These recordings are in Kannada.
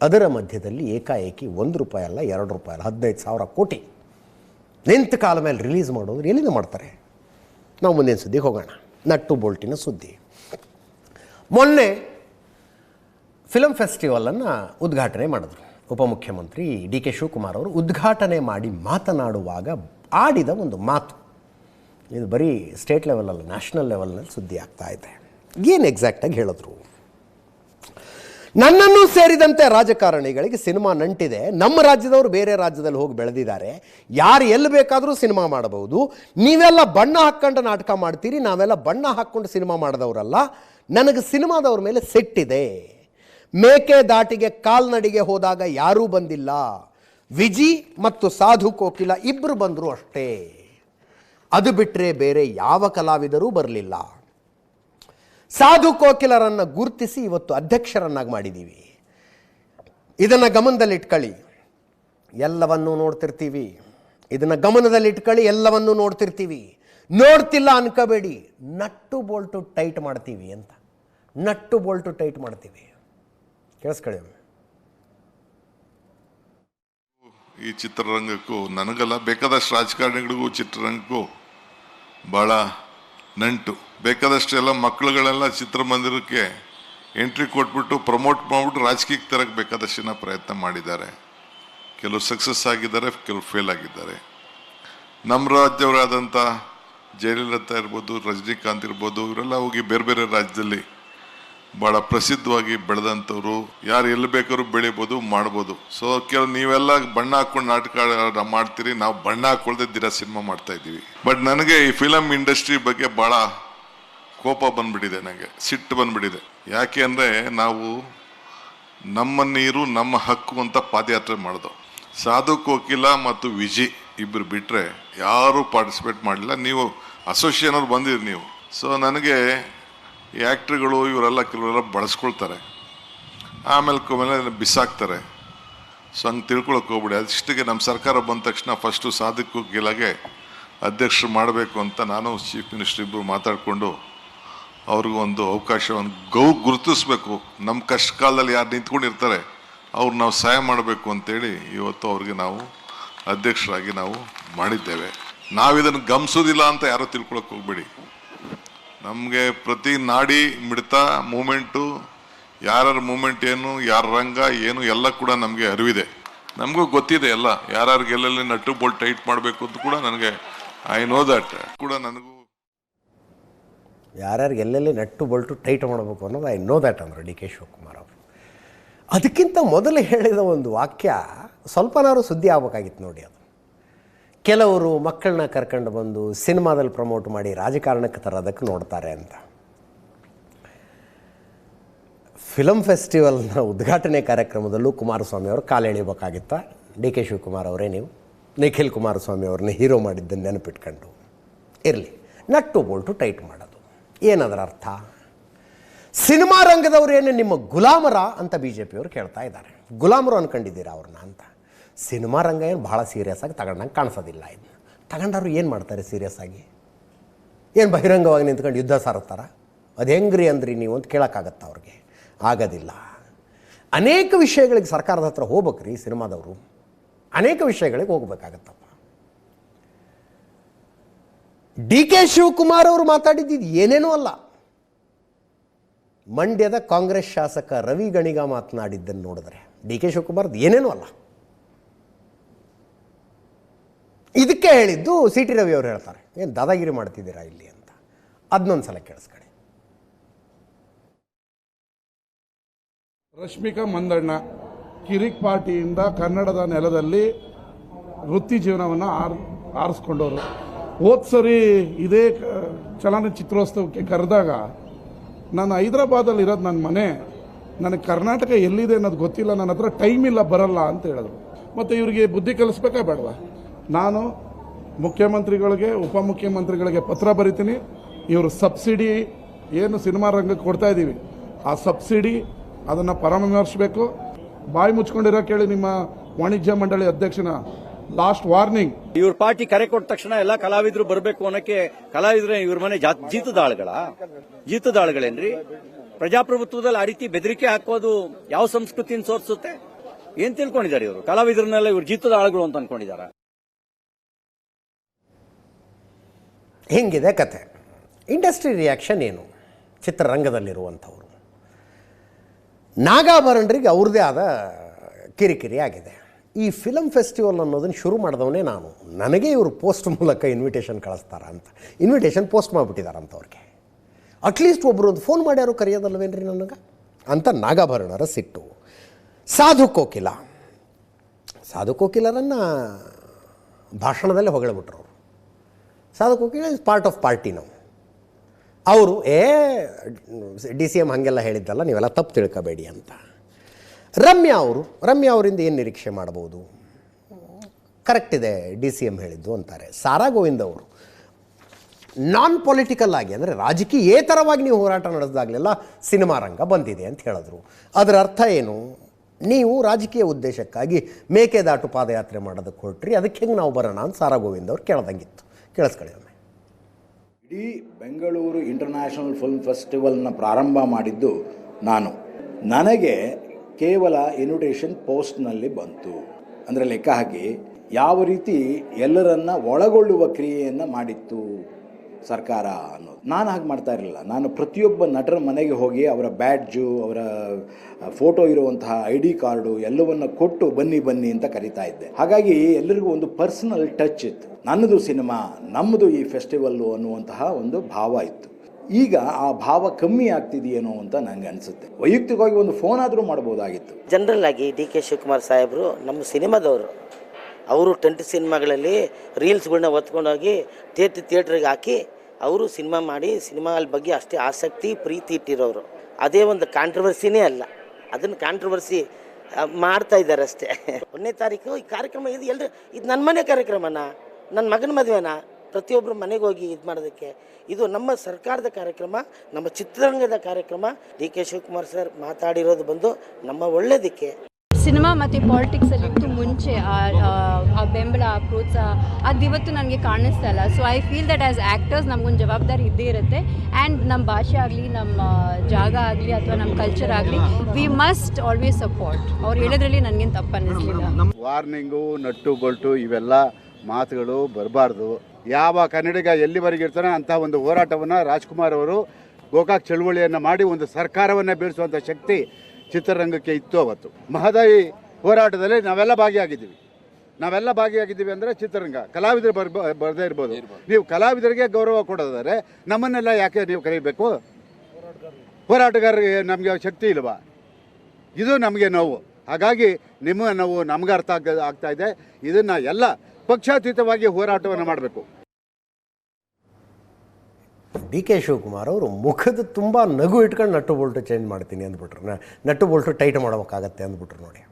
ಅದರ ಮಧ್ಯದಲ್ಲಿ ಏಕಾಏಕಿ ಒಂದು ರೂಪಾಯಿ ಅಲ್ಲ, ಎರಡು ರೂಪಾಯಿ ಅಲ್ಲ, ಹದಿನೈದು ಸಾವಿರ ಕೋಟಿ ನಿಂತ ಕಾಲ ಮೇಲೆ ರಿಲೀಸ್ ಮಾಡೋದು ಎಲ್ಲಿಂದ ಮಾಡ್ತಾರೆ? ನಾವು ಮುಂದಿನ ಸುದ್ದಿಗೆ ಹೋಗೋಣ. ನಟ್ಟು ಬೋಲ್ಟಿನ ಸುದ್ದಿ. ಮೊನ್ನೆ ಫಿಲಮ್ ಫೆಸ್ಟಿವಲನ್ನು ಉದ್ಘಾಟನೆ ಮಾಡಿದ್ರು ಉಪಮುಖ್ಯಮಂತ್ರಿ ಡಿ ಕೆ ಶಿವಕುಮಾರ್ ಅವರು. ಉದ್ಘಾಟನೆ ಮಾಡಿ ಮಾತನಾಡುವಾಗ ಆಡಿದ ಒಂದು ಮಾತು. ಇದು ಬರೀ ಸ್ಟೇಟ್ ಲೆವೆಲಲ್ಲ ನ್ಯಾಷನಲ್ ಲೆವೆಲ್ನಲ್ಲಿ ಸುದ್ದಿ ಆಗ್ತಾ ಇದೆ. ಏನು ಎಕ್ಸಾಕ್ಟಾಗಿ ಹೇಳಿದ್ರು? ನನ್ನನ್ನು ಸೇರಿದಂತೆ ರಾಜಕಾರಣಿಗಳಿಗೆ ಸಿನಿಮಾ ನಂಟಿದೆ. ನಮ್ಮ ರಾಜ್ಯದವರು ಬೇರೆ ರಾಜ್ಯದಲ್ಲಿ ಹೋಗಿ ಬೆಳೆದಿದ್ದಾರೆ. ಯಾರು ಎಲ್ಲಿ ಬೇಕಾದರೂ ಸಿನಿಮಾ ಮಾಡಬಹುದು. ನೀವೆಲ್ಲ ಬಣ್ಣ ಹಾಕ್ಕೊಂಡು ನಾಟಕ ಮಾಡ್ತೀರಿ, ನಾವೆಲ್ಲ ಬಣ್ಣ ಹಾಕ್ಕೊಂಡು ಸಿನಿಮಾ ಮಾಡಿದವರಲ್ಲ. ನನಗೆ ಸಿನಿಮಾದವ್ರ ಮೇಲೆ ಸೆಟ್ಟಿದೆ. ಮೇಕೆ ದಾಟಿಗೆ ಕಾಲ್ನಡಿಗೆ ಹೋದಾಗ ಯಾರೂ ಬಂದಿಲ್ಲ. ವಿಜಿ ಮತ್ತು ಸಾಧು ಕೋಕಿಲ ಇಬ್ಬರು ಬಂದರು ಅಷ್ಟೇ. ಅದು ಬಿಟ್ಟರೆ ಬೇರೆ ಯಾವ ಕಲಾವಿದರೂ ಬರಲಿಲ್ಲ. ಸಾಧು ಕೋಕಿಲರನ್ನು ಗುರುತಿಸಿ ಇವತ್ತು ಅಧ್ಯಕ್ಷರನ್ನಾಗಿ ಮಾಡಿದ್ದೀವಿ ಇದನ್ನು ಗಮನದಲ್ಲಿಟ್ಕೊಳ್ಳಿ ಎಲ್ಲವನ್ನೂ ನೋಡ್ತಿರ್ತೀವಿ. ಇದನ್ನು ಗಮನದಲ್ಲಿಟ್ಕೊಳ್ಳಿ ಎಲ್ಲವನ್ನೂ ನೋಡ್ತಿರ್ತೀವಿ. ನೋಡ್ತಿಲ್ಲ ಅನ್ಕೋಬೇಡಿ. ನಟ್ಟು ಬೋಲ್ಟು ಟೈಟ್ ಮಾಡ್ತೀವಿ ಅಂತ. ನಟ್ಟು ಬೋಲ್ಟು ಟೈಟ್ ಮಾಡ್ತೀವಿ. ಕೇಳಿಸ್ಕೊಳ್ಳಿ. ಈ ಚಿತ್ರರಂಗಕ್ಕೂ ನನಗಲ್ಲ, ಬೇಕಾದಷ್ಟು ರಾಜಕಾರಣಿಗಳಿಗೂ ಚಿತ್ರರಂಗಕ್ಕೂ ಭಾಳ ನಂಟು. ಬೇಕಾದಷ್ಟೆಲ್ಲ ಮಕ್ಕಳುಗಳೆಲ್ಲ ಚಿತ್ರಮಂದಿರಕ್ಕೆ ಎಂಟ್ರಿ ಕೊಟ್ಬಿಟ್ಟು ಪ್ರಮೋಟ್ ಮಾಡಿಬಿಟ್ಟು ರಾಜಕೀಯಕ್ಕೆ ತರಕ್ಕೆ ಬೇಕಾದಷ್ಟು ಜನ ಪ್ರಯತ್ನ ಮಾಡಿದ್ದಾರೆ. ಕೆಲವು ಸಕ್ಸಸ್ ಆಗಿದ್ದಾರೆ, ಕೆಲವು ಫೇಲ್ ಆಗಿದ್ದಾರೆ. ನಮ್ಮ ರಾಜ್ಯವರಾದಂಥ ಜಯಲಲಿತಾ ಇರ್ಬೋದು, ರಜನಿಕಾಂತ್ ಇರ್ಬೋದು, ಇವರೆಲ್ಲ ಹೋಗಿ ಬೇರೆ ಬೇರೆ ರಾಜ್ಯದಲ್ಲಿ ಭಾಳ ಪ್ರಸಿದ್ಧವಾಗಿ ಬೆಳೆದಂಥವ್ರು. ಯಾರು ಎಲ್ಲಿ ಬೇಕಾದ್ರೂ ಬೆಳಿಬೋದು, ಮಾಡ್ಬೋದು. ಸೊ ಕೆಲವು ನೀವೆಲ್ಲ ಬಣ್ಣ ಹಾಕೊಂಡು ನಾಟಕ ಮಾಡ್ತೀರಿ. ನಾವು ಬಣ್ಣ ಹಾಕೊಳ್ದೆ ದಿನ ಸಿನಿಮಾ ಮಾಡ್ತಾ ಇದ್ದೀವಿ. ಬಟ್ ನನಗೆ ಈ ಫಿಲಮ್ ಇಂಡಸ್ಟ್ರಿ ಬಗ್ಗೆ ಭಾಳ ಕೋಪ ಬಂದ್ಬಿಟ್ಟಿದೆ ನನಗೆ ಸಿಟ್ಟು ಬಂದ್ಬಿಟ್ಟಿದೆ. ಯಾಕೆ ಅಂದರೆ ನಾವು ನಮ್ಮ ನೀರು, ನಮ್ಮ ಹಕ್ಕು ಅಂತ ಪಾದಯಾತ್ರೆ ಮಾಡಿದವು ಸಾಧು ಕೋಕಿಲ ಮತ್ತು ವಿಜಿ ಇಬ್ಬರು ಬಿಟ್ಟರೆ ಯಾರೂ ಪಾರ್ಟಿಸಿಪೇಟ್ ಮಾಡಲಿಲ್ಲ. ನೀವು ಅಸೋಸಿಯೇಷನ್ ಅವ್ರು ಬಂದಿರಿ ನೀವು. ಸೊ ನನಗೆ ಈ ಆ್ಯಕ್ಟ್ರುಗಳು ಇವರೆಲ್ಲ ಕೆಲವರೆಲ್ಲ ಬಳಸ್ಕೊಳ್ತಾರೆ. ಆಮೇಲೆ ಕೊಮೇಲೆ ಬಿಸಾಕ್ತಾರೆ. ಸೊ ಹಂಗೆ ತಿಳ್ಕೊಳಕ್ಕೆ ಹೋಗ್ಬಿಡಿ. ಅದಿಷ್ಟಿಗೆ ನಮ್ಮ ಸರ್ಕಾರ ಬಂದ ತಕ್ಷಣ ಫಸ್ಟು ಸಾಧಕ ಗೆಲಗೆ ಅಧ್ಯಕ್ಷರು ಮಾಡಬೇಕು ಅಂತ ನಾನು ಚೀಫ್ ಮಿನಿಸ್ಟರ್ ಇಬ್ಬರು ಮಾತಾಡಿಕೊಂಡು ಅವ್ರಿಗೂ ಒಂದು ಅವಕಾಶವನ್ನು ಗೌ ಗುರುತಿಸ್ಬೇಕು. ನಮ್ಮ ಕಷ್ಟ ಕಾಲದಲ್ಲಿ ಯಾರು ನಿಂತ್ಕೊಂಡಿರ್ತಾರೆ, ಅವ್ರು ನಾವು ಸಹಾಯ ಮಾಡಬೇಕು ಅಂತೇಳಿ ಇವತ್ತು ಅವ್ರಿಗೆ ನಾವು ಅಧ್ಯಕ್ಷರಾಗಿ ನಾವು ಮಾಡಿದ್ದೇವೆ. ನಾವಿದನ್ನು ಗಮನಿಸೋದಿಲ್ಲ ಅಂತ ಯಾರೂ ತಿಳ್ಕೊಳಕ್ಕೆ ಹೋಗ್ಬೇಡಿ. ನಮಗೆ ಪ್ರತಿ ನಾಡಿ ಮಿಡಿತ ಮೂಮೆಂಟು, ಯಾರ್ಯಾರ ಮೂಮೆಂಟ್ ಏನು, ಯಾರ ರಂಗ ಏನು, ಎಲ್ಲ ಕೂಡ ನಮಗೆ ಅರಿವಿದೆ. ನಮಗೂ ಗೊತ್ತಿದೆ ಎಲ್ಲ. ಯಾರ್ಯಾರಿಗೆ ಎಲ್ಲೆಲ್ಲಿ ನಟ್ಟು ಬೋಲ್ಟ್ ಟೈಟ್ ಮಾಡಬೇಕು ಅಂತ ಕೂಡ ನನಗೆ ಐ ನೋ ದಟ್ ಕೂಡ ನನಗೂ. ಯಾರ್ಯಾರಿಗೆ ಎಲ್ಲೆಲ್ಲಿ ನಟ್ಟು ಬಲ್ಟು ಟೈಟ್ ಮಾಡಬೇಕು ಅನ್ನೋದು ಐ ನೋ ದ್ಯಾಟ್ ಅಂದರು ಡಿ ಕೆ ಶಿವಕುಮಾರ್ ಅವರು. ಅದಕ್ಕಿಂತ ಮೊದಲು ಹೇಳಿದ ಒಂದು ವಾಕ್ಯ ಸ್ವಲ್ಪನಾರು ಸುದ್ದಿ ಆಗಬೇಕಾಗಿತ್ತು ನೋಡಿ ಅದು. ಕೆಲವರು ಮಕ್ಕಳನ್ನ ಕರ್ಕೊಂಡು ಬಂದು ಸಿನಿಮಾದಲ್ಲಿ ಪ್ರಮೋಟ್ ಮಾಡಿ ರಾಜಕಾರಣಕ್ಕೆ ತರೋದಕ್ಕೆ ನೋಡ್ತಾರೆ ಅಂತ. ಫಿಲಮ್ ಫೆಸ್ಟಿವಲ್ನ ಉದ್ಘಾಟನೆ ಕಾರ್ಯಕ್ರಮದಲ್ಲೂ ಕುಮಾರಸ್ವಾಮಿ ಅವರು ಕಾಲೆಳಿಬೇಕಾಗಿತ್ತ ಡಿ ಕೆ ಶಿವಕುಮಾರ್ ಅವರೇ ನೀವು. ನಿಖಿಲ್ ಕುಮಾರಸ್ವಾಮಿ ಅವ್ರನ್ನ ಹೀರೋ ಮಾಡಿದ್ದನ್ನು ನೆನಪಿಟ್ಕೊಂಡು. ಇರಲಿ. ನಟ್ಟು ಬೋಲ್ಟು ಟೈಟ್ ಮಾಡೋದು. ಏನದರ ಅರ್ಥ? ಸಿನಿಮಾ ರಂಗದವರು ಏನು ನಿಮ್ಮ ಗುಲಾಮರ ಅಂತ ಬಿ ಜೆ ಪಿಯವರು ಕೇಳ್ತಾ ಇದ್ದಾರೆ. ಗುಲಾಮರು ಅನ್ಕೊಂಡಿದ್ದೀರಾ ಅವ್ರನ್ನ ಅಂತ? ಸಿನಿಮಾ ರಂಗ ಏನು ಭಾಳ ಸೀರಿಯಸ್ ಆಗಿ ತಗೊಂಡಂಗೆ ಕಾಣಿಸೋದಿಲ್ಲ ಇದನ್ನ ತಗೊಂಡವ್ರು ಏನು ಮಾಡ್ತಾರೆ ಸೀರಿಯಸ್ ಆಗಿ? ಏನು ಬಹಿರಂಗವಾಗಿ ನಿಂತ್ಕೊಂಡು ಯುದ್ಧ ಸಾರುತ್ತಾರ? ಅದು ಹೆಂಗ್ರಿ ಅಂದ್ರಿ ನೀವು ಅಂತ ಕೇಳೋಕ್ಕಾಗತ್ತ ಅವ್ರಿಗೆ? ಆಗೋದಿಲ್ಲ. ಅನೇಕ ವಿಷಯಗಳಿಗೆ ಸರ್ಕಾರದ ಹತ್ರ ಹೋಗ್ಬೇಕ್ರಿ ಸಿನಿಮಾದವರು. ಅನೇಕ ವಿಷಯಗಳಿಗೆ ಹೋಗ್ಬೇಕಾಗತ್ತಪ್ಪ. ಡಿ ಕೆ ಶಿವಕುಮಾರ್ ಅವರು ಮಾತಾಡಿದ್ದು ಏನೇನೂ ಅಲ್ಲ. ಮಂಡ್ಯದ ಕಾಂಗ್ರೆಸ್ ಶಾಸಕ ರವಿ ಗಣಿಗ ಮಾತನಾಡಿದ್ದನ್ನು ನೋಡಿದ್ರೆ. ಡಿ ಕೆ ಶಿವಕುಮಾರ್ದು ಏನೇನೂ ಅಲ್ಲ. ಇದಕ್ಕೆ ಹೇಳಿದ್ದು ಸಿ ಟಿ ರವಿ ಅವರು ಹೇಳ್ತಾರೆ, ಏನು ದಾದಾಗಿರಿ ಮಾಡ್ತಿದ್ದೀರಾ ಇಲ್ಲಿ ಅಂತ. ಅದನ್ನೊಂದು ಸಲ ಕೇಳಿಸ್ಕೊಳ್ಳಿ ರಶ್ಮಿಕಾ ಮಂದಣ್ಣ, ಕಿರಿಕ್ ಪಾರ್ಟಿಯಿಂದ ಕನ್ನಡದ ನೆಲದಲ್ಲಿ ವೃತ್ತಿ ಜೀವನವನ್ನು ಆರ್, ಆರಿಸ್ಕೊಂಡವರು. ಹೋದ್ ಸರಿ ಇದೇ ಚಲನಚಿತ್ರೋತ್ಸವಕ್ಕೆ ಕರೆದಾಗ ನಾನು ಹೈದರಾಬಾದಲ್ಲಿ ಇರೋದು ನನ್ನ ಮನೆ, ನನಗೆ ಕರ್ನಾಟಕ ಎಲ್ಲಿದೆ ಅನ್ನೋದು ಗೊತ್ತಿಲ್ಲ ನನ್ನ ಹತ್ರ ಟೈಮ್ ಇಲ್ಲ, ಬರಲ್ಲ ಅಂತ ಹೇಳಿದ್ರು. ಮತ್ತು ಇವರಿಗೆ ಬುದ್ಧಿ ಕಲಿಸ್ಬೇಕಾ ಬೇಡವಾ? ನಾನು ಮುಖ್ಯಮಂತ್ರಿಗಳಿಗೆ, ಉಪಮುಖ್ಯಮಂತ್ರಿಗಳಿಗೆ ಪತ್ರ ಬರಿತೀನಿ. ಇವರು ಸಬ್ಸಿಡಿ ಏನು ಸಿನಿಮಾ ರಂಗಕ್ಕೆ ಕೊಡ್ತಾ ಇದ್ದೀವಿ ಆ ಸಬ್ಸಿಡಿ ಅದನ್ನು ಪರಾಮರ್ಶಬೇಕು ಬಾಯಿ ಮುಚ್ಕೊಂಡಿರೋ ಕೇಳಿ ನಿಮ್ಮ ವಾಣಿಜ್ಯ ಮಂಡಳಿ ಅಧ್ಯಕ್ಷನ ಲಾಸ್ಟ್ ವಾರ್ನಿಂಗ್. ಇವ್ರ ಪಾರ್ಟಿ ಕರೆ ಕೊಟ್ಟ ತಕ್ಷಣ ಎಲ್ಲ ಕಲಾವಿದರು ಬರಬೇಕು ಅನ್ನಕ್ಕೆ ಕಲಾವಿದ್ರೆ ಇವ್ರ ಮನೆ ಜೀತದಾಳುಗಳ? ಜೀತದ ಆಳುಗಳ ಜೀತದ ಆಳುಗಳೇನ್ರಿ ಪ್ರಜಾಪ್ರಭುತ್ವದಲ್ಲಿ ಆ ರೀತಿ ಬೆದರಿಕೆ ಹಾಕೋದು ಯಾವ ಸಂಸ್ಕೃತಿಯನ್ನು ಸೋರಿಸುತ್ತೆ? ಏನ್ ತಿಳ್ಕೊಂಡಿದ್ದಾರೆ ಇವರು? ಕಲಾವಿದರನ್ನೆಲ್ಲ ಇವ್ರು ಜೀತದ ಆಳುಗಳು ಅಂತ ಅನ್ಕೊಂಡಿದಾರ ಹಿಂಗಿದೆ ಕತೆ. ಇಂಡಸ್ಟ್ರಿ ರಿಯಾಕ್ಷನ್ ಏನು? ಚಿತ್ರರಂಗದಲ್ಲಿರುವಂಥವ್ರು. ನಾಗಾಭರಣರಿಗೆ ಅವ್ರದ್ದೇ ಆದ ಕಿರಿಕಿರಿ ಆಗಿದೆ. ಈ ಫಿಲಮ್ ಫೆಸ್ಟಿವಲ್ ಅನ್ನೋದನ್ನು ಶುರು ಮಾಡಿದವನೇ ನಾನು. ನನಗೆ ಇವರು ಪೋಸ್ಟ್ ಮೂಲಕ ಇನ್ವಿಟೇಷನ್ ಕಳಿಸ್ತಾರ ಅಂತ ಇನ್ವಿಟೇಷನ್ ಪೋಸ್ಟ್ ಮಾಡಿಬಿಟ್ಟಿದಾರಂತ ಅವ್ರಿಗೆ ಅಟ್ಲೀಸ್ಟ್ ಒಬ್ಬರು ಒಂದು ಫೋನ್ ಮಾಡ್ಯಾರು ಕರೆಯೋದಲ್ವೇನ್ರಿ ನನಗೆ? ಅಂತ ನಾಗಾಭರಣರ ಸಿಟ್ಟು. ಸಾಧು ಕೋಕಿಲ. ಸಾಧು ಕೋಕಿಲರನ್ನು ಭಾಷಣದಲ್ಲೇ ಹೊಗಳ್ಬಿಟ್ರು Sadhu Kokila is part of party ನಾವು. ಅವರು, ಏ, ಡಿ ಸಿ ಎಂ ಹಾಗೆಲ್ಲ ಹೇಳಿದ್ದಲ್ಲ, ನೀವೆಲ್ಲ ತಪ್ಪು ತಿಳ್ಕೊಬೇಡಿ ಅಂತ. ರಮ್ಯಾ ಅವರು, ರಮ್ಯಾ ಅವರಿಂದ ಏನು ನಿರೀಕ್ಷೆ ಮಾಡ್ಬೋದು ಕರೆಕ್ಟ್ ಇದೆ, ಡಿ ಸಿ ಎಂ ಹೇಳಿದ್ದು ಅಂತಾರೆ. ಸಾರಾ ಗೋವಿಂದ್ ಅವರು ನಾನ್ ಪೊಲಿಟಿಕಲ್ ಆಗಿ, ಅಂದರೆ ರಾಜಕೀಯೇತರವಾಗಿ ನೀವು ಹೋರಾಟ ನಡೆಸಿದಾಗಲೆಲ್ಲ ಸಿನಿಮಾ ರಂಗ ಬಂದಿದೆ ಅಂತ ಹೇಳಿದ್ರು. ಅದರ ಅರ್ಥ ಏನು? ನೀವು ರಾಜಕೀಯ ಉದ್ದೇಶಕ್ಕಾಗಿ ಮೇಕೆದಾಟು ಪಾದಯಾತ್ರೆ ಮಾಡೋದಕ್ಕೆ ಹೊರಟ್ರಿ, ಅದಕ್ಕೆ ಹೆಂಗೆ ನಾವು ಬರೋಣ ಅಂತ ಸಾರಾ ಗೋವಿಂದ್ ಅವ್ರು ಕೇಳ್ದಂಗಿತ್ತು. ಕೇಳಿಸ್ಕೊಳ್ಳಿ ಒಮ್ಮೆ. ಇಡೀ ಬೆಂಗಳೂರು ಇಂಟರ್ನ್ಯಾಷನಲ್ ಫಿಲ್ಮ್ ಫೆಸ್ಟಿವಲ್ನ ಪ್ರಾರಂಭ ಮಾಡಿದ್ದು ನಾನು. ನನಗೆ ಕೇವಲ ಇನ್ವಿಟೇಷನ್ ಪೋಸ್ಟ್ನಲ್ಲಿ ಬಂತು. ಅಂದರೆ ಲೆಕ್ಕ ಹಾಕಿ, ಯಾವ ರೀತಿ ಎಲ್ಲರನ್ನ ಒಳಗೊಳ್ಳುವ ಕ್ರಿಯೆಯನ್ನು ಮಾಡಿತ್ತು. ಸರ್ಕಾರ ಅನ್ನೋದು. ನಾನು ಹಾಗೆ ಮಾಡ್ತಾ ಇರಲಿಲ್ಲ. ನಾನು ಪ್ರತಿಯೊಬ್ಬ ನಟರ ಮನೆಗೆ ಹೋಗಿ ಅವರ ಬ್ಯಾಡ್ಜು, ಅವರ ಫೋಟೋ ಇರುವಂತಹ ಐ ಡಿ ಕಾರ್ಡು ಎಲ್ಲವನ್ನು ಕೊಟ್ಟು ಬನ್ನಿ ಬನ್ನಿ ಅಂತ ಕರಿತಾ ಇದ್ದೆ. ಹಾಗಾಗಿ ಎಲ್ಲರಿಗೂ ಒಂದು ಪರ್ಸನಲ್ ಟಚ್ ಇತ್ತು. ನನ್ನದು ಸಿನಿಮಾ, ನಮ್ಮದು ಈ ಫೆಸ್ಟಿವಲ್ಲು ಅನ್ನುವಂತಹ ಒಂದು ಭಾವ ಇತ್ತು. ಈಗ ಆ ಭಾವ ಕಮ್ಮಿ ಆಗ್ತಿದೆಯೇನೋ ಅಂತ ನನಗೆ ಅನಿಸುತ್ತೆ. ವೈಯಕ್ತಿಕವಾಗಿ ಒಂದು ಫೋನ್ ಆದರೂ ಮಾಡ್ಬೋದಾಗಿತ್ತು ಜನರಲ್ ಆಗಿ ಡಿ ಕೆ ಶಿವಕುಮಾರ್ ಸಾಹೇಬರು ನಮ್ಮ ಸಿನಿಮಾದವರು. ಅವರು ಟೆಂಟ್ ಸಿನಿಮಾಗಳಲ್ಲಿ ರೀಲ್ಸ್ಗಳನ್ನ ಹೊತ್ಕೊಂಡೋಗಿ ಥಿಯೇಟ್ರ್ ಥಿಯೇಟ್ರಿಗೆ ಹಾಕಿ ಅವರು ಸಿನಿಮಾ ಮಾಡಿ ಸಿನಿಮಾ ಬಗ್ಗೆ ಅಷ್ಟೇ ಆಸಕ್ತಿ, ಪ್ರೀತಿ ಇಟ್ಟಿರೋರು. ಅದೇ ಒಂದು ಕಾಂಟ್ರವರ್ಸಿನೇ ಅಲ್ಲ. ಅದನ್ನು ಕಾಂಟ್ರವರ್ಸಿ ಮಾಡ್ತಾ ಇದ್ದಾರೆ ಅಷ್ಟೇ. ಒಂದನೇ ತಾರೀಕು ಈ ಕಾರ್ಯಕ್ರಮ ಇದು ಎಲ್ಲರೂ ಇದು ನನ್ನ ಮನೆ ಕಾರ್ಯಕ್ರಮನ? ನನ್ನ ಮಗನ ಮದುವೆನ? ಪ್ರತಿಯೊಬ್ಬರು ಮನೆಗೆ ಹೋಗಿ ಇದು ಮಾಡೋದಕ್ಕೆ. ಇದು ನಮ್ಮ ಸರ್ಕಾರದ ಕಾರ್ಯಕ್ರಮ, ನಮ್ಮ ಚಿತ್ರರಂಗದ ಕಾರ್ಯಕ್ರಮ. ಡಿ ಕೆ ಶಿವಕುಮಾರ್ ಸರ್ ಮಾತಾಡಿರೋದು ಬಂದು ನಮ್ಮ ಒಳ್ಳೇದಕ್ಕೆ. ಸಿನಿಮಾ ಮತ್ತು ಪಾಲಿಟಿಕ್ಸಲ್ಲಿತ್ತು ಮುಂಚೆ, ಆ ಬೆಂಬಲ, ಆ ಪ್ರೋತ್ಸಾಹ, ಅದು ಇವತ್ತು ನನಗೆ ಕಾಣಿಸ್ತಾ ಇಲ್ಲ. So I feel that as actors ನಮಗೊಂದು ಜವಾಬ್ದಾರಿ ಇದ್ದೇ ಇರುತ್ತೆ. ಆ್ಯಂಡ್ ನಮ್ಮ ಭಾಷೆ ಆಗಲಿ ನಮ್ಮ ಜಾಗ ಆಗಲಿ ಅಥವಾ ನಮ್ಮ ಕಲ್ಚರ್ ಆಗಲಿ ವಿ ಮಸ್ಟ್ ಆಲ್ವೇಸ್ ಸಪೋರ್ಟ್ ಅವ್ರು ಹೇಳೋದ್ರಲ್ಲಿ ನನಗೇನು ತಪ್ಪು ಅನ್ನಿಸ್ಲಿಲ್ಲ ವಾರ್ನಿಂಗು ನಟ್ಟು ಬೊಲ್ಟು ಇವೆಲ್ಲ ಮಾತುಗಳು ಬರಬಾರ್ದು. ಯಾವ ಕನ್ನಡಿಗ ಎಲ್ಲಿವರೆಗೆ ಇರ್ತಾನೆ ಅಂತ ಒಂದು ಹೋರಾಟವನ್ನು ರಾಜ್ಕುಮಾರ್ ಅವರು ಗೋಕಾಕ್ ಚಳುವಳಿಯನ್ನು ಮಾಡಿ ಒಂದು ಸರ್ಕಾರವನ್ನು ಬೀಳಿಸುವಂಥ ಶಕ್ತಿ ಚಿತ್ರರಂಗಕ್ಕೆ ಇತ್ತು ಅವತ್ತು. ಮಹದಾಯಿ ಹೋರಾಟದಲ್ಲಿ ನಾವೆಲ್ಲ ಭಾಗಿಯಾಗಿದ್ದೀವಿ. ನಾವೆಲ್ಲ ಭಾಗಿಯಾಗಿದ್ದೀವಿ ಅಂದರೆ ಚಿತ್ರರಂಗ ಕಲಾವಿದರು ಬರ್ ಬರದೇ ಇರ್ಬೋದು. ನೀವು ಕಲಾವಿದರಿಗೆ ಗೌರವ ಕೊಡೋದಾದರೆ ನಮ್ಮನ್ನೆಲ್ಲ ಯಾಕೆ ನೀವು ಕರೀಬೇಕು? ಹೋರಾಟಗಾರರಿಗೆ ನಮಗೆ ಶಕ್ತಿ ಇಲ್ವಾ? ಇದು ನಮಗೆ ನೋವು. ಹಾಗಾಗಿ ನಿಮ್ಮ ನೋವು ನಮ್ಗೆ ಅರ್ಥ ಆಗ ಆಗ್ತಾ ಇದೆ. ಇದನ್ನು ಎಲ್ಲ ಪಕ್ಷಾತೀತವಾಗಿ ಹೋರಾಟವನ್ನು ಮಾಡಬೇಕು. ಡಿ ಕೆ ಶಿವಕುಮಾರ್ ಅವರು ಮುಖದ ತುಂಬ ನಗು ಇಟ್ಕೊಂಡು ನಟ್ಟು ಬೋಲ್ಟು ಚೇಂಜ್ ಮಾಡ್ತೀನಿ ಅಂದ್ಬಿಟ್ರು. ನಟ್ಟು ಬೋಲ್ಟು ಟೈಟ್ ಮಾಡೋಕ್ಕಾಗತ್ತೆ ಅಂದ್ಬಿಟ್ರು ನೋಡಿ.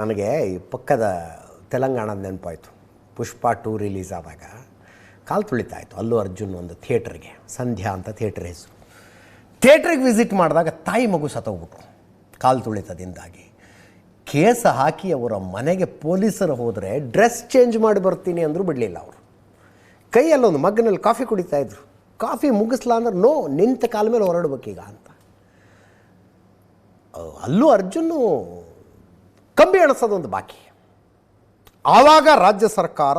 ನನಗೆ ಈ ಪಕ್ಕದ ತೆಲಂಗಾಣದ ನೆನಪಾಯಿತು. ಪುಷ್ಪ ಟೂ ರಿಲೀಸ್ ಆದಾಗ ಕಾಲು ತುಳಿತಾಯಿತು ಅಲ್ಲು ಅರ್ಜುನ್ ಒಂದು ಥಿಯೇಟ್ರಿಗೆ. ಸಂಧ್ಯಾ ಅಂತ ಥಿಯೇಟ್ರ್ ಹೆಸರು. ಥಿಯೇಟ್ರಿಗೆ ವಿಸಿಟ್ ಮಾಡಿದಾಗ ತಾಯಿ ಮಗು ಸತ್ತೋಗ್ಬಿಟ್ರು. ಕಾಲು ತುಳಿತದಿಂದಾಗಿ. ಕೇಸ ಹಾಕಿ ಅವರ ಮನೆಗೆ ಪೊಲೀಸರು ಹೋದರೆ ಡ್ರೆಸ್ ಚೇಂಜ್ ಮಾಡಿ ಬರ್ತೀನಿ ಅಂದರೂ ಬಿಡಲಿಲ್ಲ ಅವರು. ಕೈಯಲ್ಲೊಂದು ಮಗ್ಗನಲ್ಲಿ ಕಾಫಿ ಕುಡಿತಾ ಇದ್ರು. ಕಾಫಿ ಮುಗಿಸ್ಲಾ ಅಂದ್ರೆ, ನೋ, ನಿಂತ ಕಾಲ ಮೇಲೆ ಹೊರಡ್ಬೇಕೀಗ ಅಂತ. ಅಲ್ಲೂ ಅರ್ಜುನು ಕಂಬಿ ಎಣಿಸೋದೊಂದು ಬಾಕಿ. ಆವಾಗ ರಾಜ್ಯ ಸರ್ಕಾರ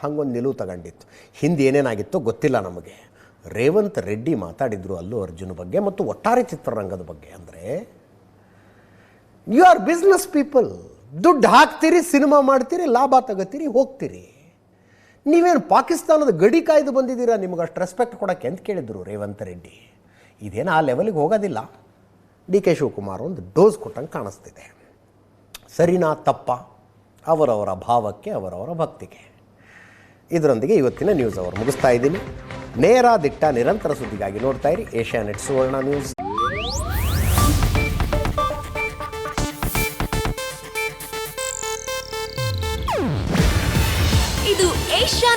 ಹಂಗೊಂದು ನಿಲುವು ತಗೊಂಡಿತ್ತು. ಹಿಂದೆ ಏನೇನಾಗಿತ್ತೋ ಗೊತ್ತಿಲ್ಲ ನಮಗೆ. ರೇವಂತ್ ರೆಡ್ಡಿ ಮಾತಾಡಿದ್ರು ಅಲ್ಲೂ ಅರ್ಜುನ ಬಗ್ಗೆ ಮತ್ತು ಒಟ್ಟಾರೆ ಚಿತ್ರರಂಗದ ಬಗ್ಗೆ. ಅಂದರೆ ಯು ಆರ್ ಬಿಸ್ನೆಸ್ ಪೀಪಲ್ ದುಡ್ಡು ಹಾಕ್ತೀರಿ, ಸಿನಿಮಾ ಮಾಡ್ತೀರಿ, ಲಾಭ ತಗೋತೀರಿ, ಹೋಗ್ತೀರಿ. ನೀವೇನು ಪಾಕಿಸ್ತಾನದ ಗಡಿ ಕಾಯ್ದು ಬಂದಿದ್ದೀರಾ? ನಿಮಗೆ ಅಷ್ಟು ರೆಸ್ಪೆಕ್ಟ್ ಕೊಡೋಕ್ಕೆ ಅಂತ ಕೇಳಿದ್ರು ರೇವಂತ್ ರೆಡ್ಡಿ. ಇದೇನು ಆ ಲೆವೆಲಿಗೆ ಹೋಗೋದಿಲ್ಲ. ಡಿ ಕೆ ಶಿವಕುಮಾರ್ ಒಂದು ಡೋಸ್ ಕೊಟ್ಟಂಗೆ ಕಾಣಿಸ್ತಿದೆ. ಸರಿನಾ, ತಪ್ಪ? ಅವರವರ ಭಾವಕ್ಕೆ, ಅವರವರ ಭಕ್ತಿಗೆ. ಇದರೊಂದಿಗೆ ಇವತ್ತಿನ ನ್ಯೂಸ್ ಅವರು ಮುಗಿಸ್ತಾ ಇದ್ದೀನಿ. ನೇರ ದಿಟ್ಟ ನಿರಂತರ ಸುದ್ದಿಗಾಗಿ ನೋಡ್ತಾ ಇರಿ. Asianet Suvarna news